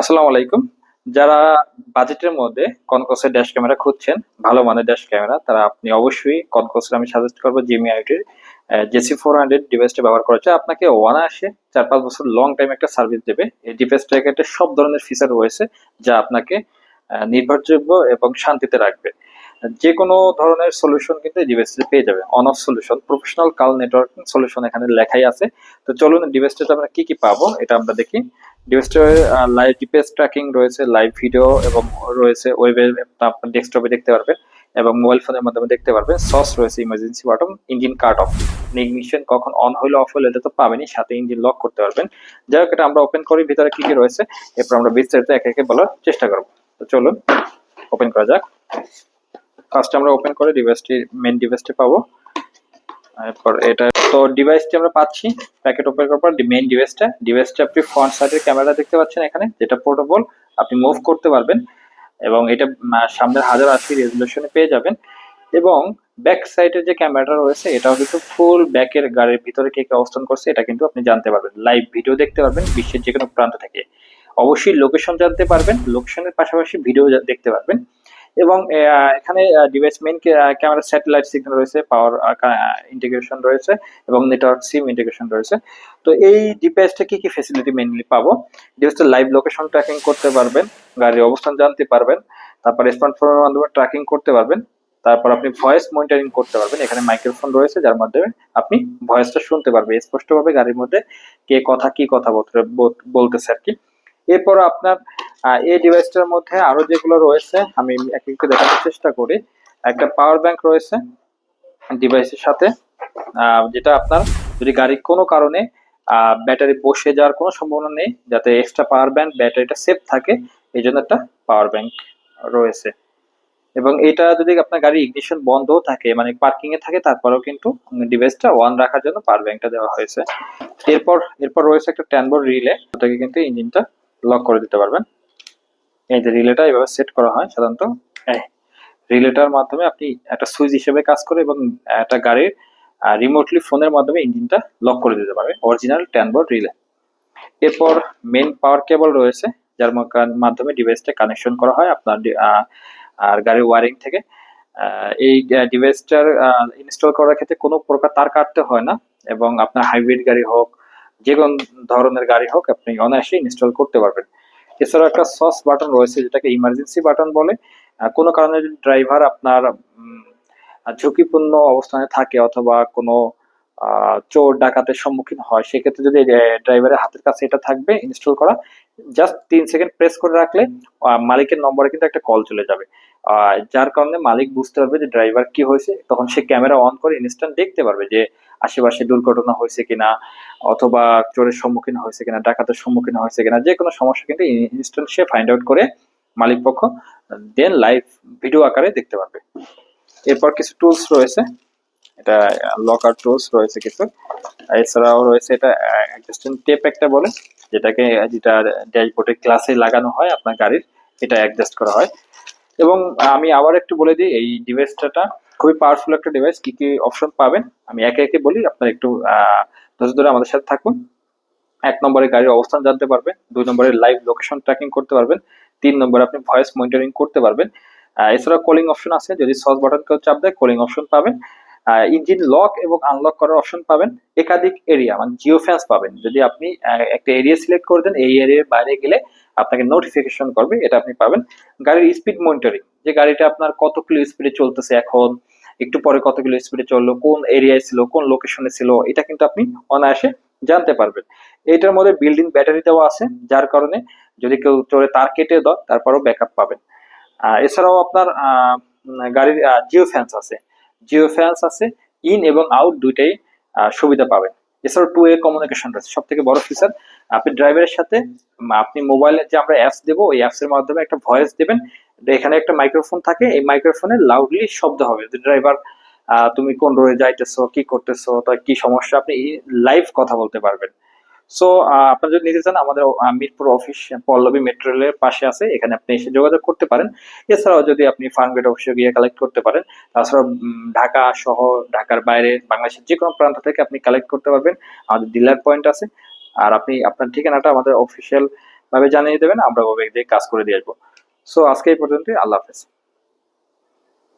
আসসালামু আলাইকুম। যারা বাজেটের মধ্যে কনকসের ড্যাশ ক্যামেরা খুঁজছেন, ভালো মানের ড্যাশ ক্যামেরা তারা আপনি অবশ্যই কনকসের আমি সাজেস্ট করব জিমি আইটির জেসি ফোর হান্ড্রেড ডিভাইসটা ব্যবহার করেছে আপনাকে ওয়ান আসে চার পাঁচ বছর লং টাইম একটা সার্ভিস দেবে। এই ডিভাইসটাকে সব ধরনের ফিচার রয়েছে, যা আপনাকে নির্ভরযোগ্য এবং শান্তিতে রাখবে। যে কোনো ধরনের সলিউশন কিন্তু এই ডিভাইসে পেয়ে যাবে। অন অফ সলিউশন প্রফেশনাল কাল নেটওয়ার্কিং সলিউশন এখানে লেখাই আছে। তো চলুন ডিভাইসটাতে আমরা কি কি পাবো, এটা আমরা দেখি। ডিভাইসটার লাইভ জিপিএস ট্র্যাকিং রয়েছে লাইভ ভিডিও এবং রয়েছে ওয়েবে আপনার ডেস্কটপে দেখতে পারবেন এবং মোবাইল ফোনের মাধ্যমে দেখতে পারবে সস রয়েছে emergency button engine cut off ignition কখন অন হইল অফ হইল, এটা তো পাবেনই সাথে ইঞ্জিন লক করতে পারবেন। যাই হোক, এটা আমরা ওপেন করি, ভিতরে কি কি রয়েছে, এরপর আমরা বিস্তারিত একে একে বলার চেষ্টা করব। তো চলুন ওপেন করা যাক। ফার্স্ট আমরা ওপেন করে ডিভাইসটি মেন ডিভাইসটি পাবো। এরপর এটা, তো ডিভাইসটি আমরা পাচ্ছি প্যাকেট ওপেন করার পর মেইন ডিভাইসটা ডিভাইসটা আপনি ফ্রন্ট সাইডের ক্যামেরা দেখতে পাচ্ছেন এখানে, যেটা পোর্টেবল আপনি মুভ করতে পারবেন। এবং এটা সামনের হাজার আশি রেজলিউশনে পেয়ে যাবেন। এবং ব্যাক সাইডের যে ক্যামেরাটা রয়েছে, এটাও কিন্তু ফুল ব্যাকের গাড়ির ভিতরে কে কে অবস্থান করছে, এটা কিন্তু আপনি জানতে পারবেন। লাইভ ভিডিও দেখতে পারবেন বিশ্বের যে কোনো প্রান্ত থেকে। অবশ্যই লোকেশন জানতে পারবেন লোকেশনের পাশাপাশি ভিডিও দেখতে পারবেন। এবং এখানে device main camera satellite signal রয়েছে পাওয়ার ইন্টিগ্রেশন রয়েছে এবং নেটওয়ার্ক সিম ইন্টিগ্রেশন রয়েছে। তো এই ডিভাইসটা কি কি ফেসিলিটি মেইনলি পাবো? ডিভাইসটা লাইভ লোকেশন ট্র্যাকিং করতে পারবেন, গাড়ির অবস্থান জানতে পারবেন, তারপর স্মার্টফোনের মাধ্যমে ট্র্যাকিং করতে পারবেন, তারপর আপনি ভয়েস মনিটরিং করতে পারবেন। এখানে মাইক্রোফোন রয়েছে, যার মাধ্যমে আপনি ভয়েসটা শুনতে পারবেন, স্পষ্টভাবে গাড়ির মধ্যে কে কথা, কি কথা বলতে, বলতেছে আর কি। এরপর আপনার এই ডিভাইসটার মধ্যে আরও যেগুলো রয়েছে, আমি এক একটু দেখানোর চেষ্টা করি। একটা পাওয়ার ব্যাংক রয়েছে ডিভাইসের সাথে যেটা আপনার যদি গাড়ি কোনো কারণে ব্যাটারি বসে যাওয়ার কোনো সম্ভাবনা নেই, যাতে এক্সট্রা পাওয়ার ব্যাংক ব্যাটারিটা সেফ থাকে, এই জন্য একটা পাওয়ার ব্যাংক রয়েছে। এবং এটা যদি আপনার গাড়ি ইগনিশন বন্ধও থাকে মানে পার্কিং এ থাকে, তারপরেও কিন্তু ডিভাইসটা অন রাখার জন্য পাওয়ার ব্যাংকটা দেওয়া হয়েছে। এরপর এরপর রয়েছে একটা ট্যানবোর্ড রিলে ওটাকে কিন্তু ইঞ্জিনটা লক করে দিতে পারবেন। এই যে রিলেটা এভাবে সেট করা হয় সাধারণত। রিলেটার মাধ্যমে আপনি একটা সুইচ হিসেবে কাজ করে এবং একটা গাড়ির রিমোটলি ফোনের মাধ্যমে ইঞ্জিনটা লক করে দিতে পারবে অরিজিনাল ট্যানবোর্ড রিলে এরপর মেন পাওয়ার কেবল রয়েছে, যার মাধ্যমে ডিভাইসটা কানেকশন করা হয় আপনার আর গাড়ির ওয়ারিং থেকে। এই ডিভাইসটার ইনস্টল করার ক্ষেত্রে কোনো প্রকার তার কাটতে হয় না এবং আপনার হাইব্রিড গাড়ি হোক যে কোনো ধরনের গাড়ি হোক, আপনি অনায়াসে ইনস্টল করতে পারবেন। এছাড়াও একটা সস বাটন রয়েছে যেটাকে ইমার্জেন্সি বাটন বলে। কোনো কারণে যদি ড্রাইভার আপনার ঝুঁকিপূর্ণ অবস্থানে থাকে অথবা কোনো চোর ডাকাতের সম্মুখীন হয়, সেক্ষেত্রে যদি ড্রাইভারের হাতের কাছে এটা থাকবে ইনস্টল করা জাস্ট তিন সেকেন্ড প্রেস করে রাখলে মালিকের নম্বরে কিন্তু একটা কল চলে যাবে। যার কারণে মালিক বুঝতে পারবে যে ড্রাইভার কি হয়েছে, তখন সে ক্যামেরা অন করে ইনস্ট্যান্ট দেখতে পারবে যে আশেপাশে দুর্ঘটনা হয়েছে কিনা, অথবা চোরের সম্মুখীন হয়েছে কিনা, ডাকাতের সম্মুখীন হয়েছে কিনা যে কোনো সমস্যা কিন্তু ইনস্ট্যান্ট সে ফাইন্ড আউট করে মালিক পক্ষ দেন লাইভ ভিডিও আকারে দেখতে পারবে। এরপর কিছু টুলস রয়েছে, এটা লকার টুলস রয়েছে কিছু। এছাড়াও রয়েছে এটা অ্যাডজাস্টেন্ট টেপ একটা বলে, যেটাকে, যেটা ড্যাশবোর্ডে ক্লাসে লাগানো হয় আপনার গাড়ির, এটা অ্যাডজাস্ট করা হয়। এবং আমি আবার একটু বলে দিই, এই ডিভাইসটা খুবই পাওয়ারফুল একটা ডিভাইস কি কি অপশন পাবেন? আমি একে একে বলি, আপনারা একটু ধৈর্য ধরে আমাদের সাথে থাকুন। এক নম্বরে গাড়ির অবস্থান জানতে পারবেন, দুই নম্বরে লাইভ লোকেশন ট্র্যাকিং করতে পারবেন, তিন নম্বরে আপনি ভয়েস মনিটরিং করতে পারবেন। এছাড়া কলিং অপশন আছে, যদি সস বাটন কেউ চাপ দেয় কলিং অপশন পাবেন। ইঞ্জিন লক এবং আনলক করার অপশন পাবেন। একাধিক এরিয়া মানে জিও ফ্যান্স পাবেন। যদি আপনি একটা এরিয়া সিলেক্ট করে দেন, এই এরিয়ার বাইরে গেলে আপনাকে নোটিফিকেশন করবে, এটা আপনি পাবেন। গাড়ির স্পিড মনিটরিং যে গাড়িটা আপনার কত কিলো স্পিডে চলতেছে এখন, একটু পরে কত কিলো স্পিডে চলল, কোন এরিয়ায় ছিল, কোন লোকেশনে ছিল, এটা কিন্তু আপনি অনায়াসে জানতে পারবেন। এটার মধ্যে বিল্ডিং ব্যাটারি দেওয়া আছে, যার কারণে যদি কেউ চোরে তার কেটে দেয়, তারপরেও ব্যাকআপ পাবেন। এছাড়াও আপনার গাড়ির জিও ফ্যান্স আছে। জিও ফ্যান্স আছে, ইন এবং আউট দুইটাই সুবিধা পাবেন। এছাড়াও টু এ কমিউনিকেশন রয়েছে সব থেকে বড় ফিচার আপনি ড্রাইভারের সাথে আপনি মোবাইলে যে আমরা অ্যাপস দেবো, ওই অ্যাপস এর মাধ্যমে একটা ভয়েস দেবেন এখানে একটা মাইক্রোফোন থাকে, এই মাইক্রোফোনে লাউডলি শব্দ হবে। যে ড্রাইভার তুমি কোন রোডে যাইতেছো, কি করতেছো তার কি সমস্যা, আপনি লাইভ কথা বলতে পারবেন। সো আপনারা যদি নিতে চান, আমাদের মিরপুর অফিস পল্লবী মেট্রো রেলের পাশে আছে। এখানে আপনি এসে যোগাযোগ করতে পারেন। এছাড়াও যদি আপনি ফার্মগেট অফিসে গিয়ে কালেক্ট করতে পারেন তাছাড়া ঢাকা সহ ঢাকার বাইরে, বাংলাদেশের যে কোনো প্রান্ত থেকে আপনি কালেক্ট করতে পারবেন। আমাদের ডিলার পয়েন্ট আছে। আর আপনি, আপনার ঠিকানাটা আমাদের অফিসিয়াল ভাবে জানিয়ে দেবেন, আমরা ওভাবে কাজ করে দিয়ে আসব। সো আজকে এই পর্যন্তই। আল্লাহ হাফেজ।